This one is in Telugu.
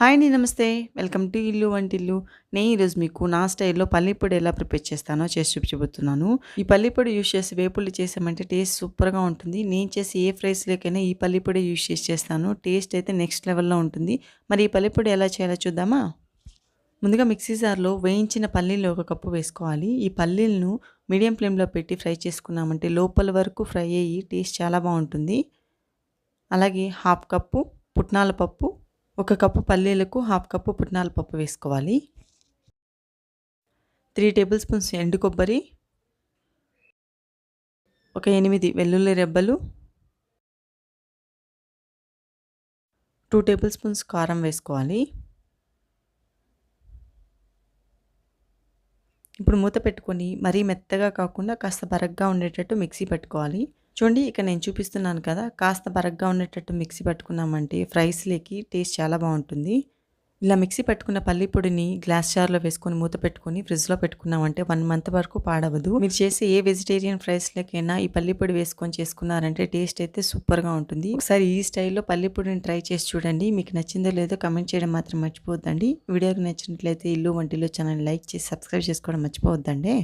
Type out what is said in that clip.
హాయ్ అండి నమస్తే. వెల్కమ్ టు ఇల్లు వంటిల్లు. నేను ఈరోజు మీకు నా స్టైల్లో పల్లిపొడి ఎలా ప్రిపేర్ చేస్తానో చేసి చూపించబోతున్నాను. ఈ పల్లిపొడి యూస్ చేసి వేపుళ్ళు చేసామంటే టేస్ట్ సూపర్గా ఉంటుంది. నేను చేసి ఏ ఫ్రైస్లోకైనా ఈ పల్లిపొడి యూస్ చేసి చేస్తాను. టేస్ట్ అయితే నెక్స్ట్ లెవెల్లో ఉంటుంది. మరి ఈ పల్లిపొడి ఎలా చేయాలో చూద్దామా? ముందుగా మిక్సీ జార్లో వేయించిన పల్లీలు ఒక కప్పు వేసుకోవాలి. ఈ పల్లీలను మీడియం ఫ్లేమ్లో పెట్టి ఫ్రై చేసుకున్నామంటే లోపల వరకు ఫ్రై అయ్యి టేస్ట్ చాలా బాగుంటుంది. అలాగే హాఫ్ కప్పు పుట్నాల పప్పు ఒక కప్పు పల్లీలకు హాఫ్ కప్పు పుట్నాల పప్పు వేసుకోవాలి. త్రీ టేబుల్ స్పూన్స్ ఎండు కొబ్బరి ఒక ఎనిమిది వెల్లుల్లి రెబ్బలు టూ టేబుల్ స్పూన్స్ కారం వేసుకోవాలి. ఇప్పుడు మూత పెట్టుకొని మరీ మెత్తగా కాకుండా కాస్త బరగ్గా ఉండేటట్టు మిక్సీ పెట్టుకోవాలి. చూడండి ఇక నేను చూపిస్తున్నాను కదా కాస్త బరగ్గా ఉండేటట్టు మిక్సీ పట్టుకున్నామంటే ఫ్రైస్లోకి టేస్ట్ చాలా బాగుంటుంది. ఇలా మిక్సీ పెట్టుకున్న పల్లి పొడిని గ్లాస్ జార్లో వేసుకొని మూత పెట్టుకొని ఫ్రిడ్జ్లో పెట్టుకున్నామంటే వన్ మంత్ వరకు పాడవదు. మీరు చేసే ఏ వెజిటేరియన్ ఫ్రైస్లకైనా ఈ పల్లి పొడి వేసుకొని చేసుకున్నారంటే టేస్ట్ అయితే సూపర్గా ఉంటుంది. ఒకసారి ఈ స్టైల్లో పల్లి పొడిని ట్రై చేసి చూడండి మీకు నచ్చిందో లేదో కమెంట్ చేయడం మాత్రం మర్చిపోద్దండి వీడియోకి నచ్చినట్లయితే ఇల్లు వంటిలో ఛానల్ లైక్ చేసి సబ్స్క్రైబ్ చేసుకోవడం మర్చిపోవద్దండి.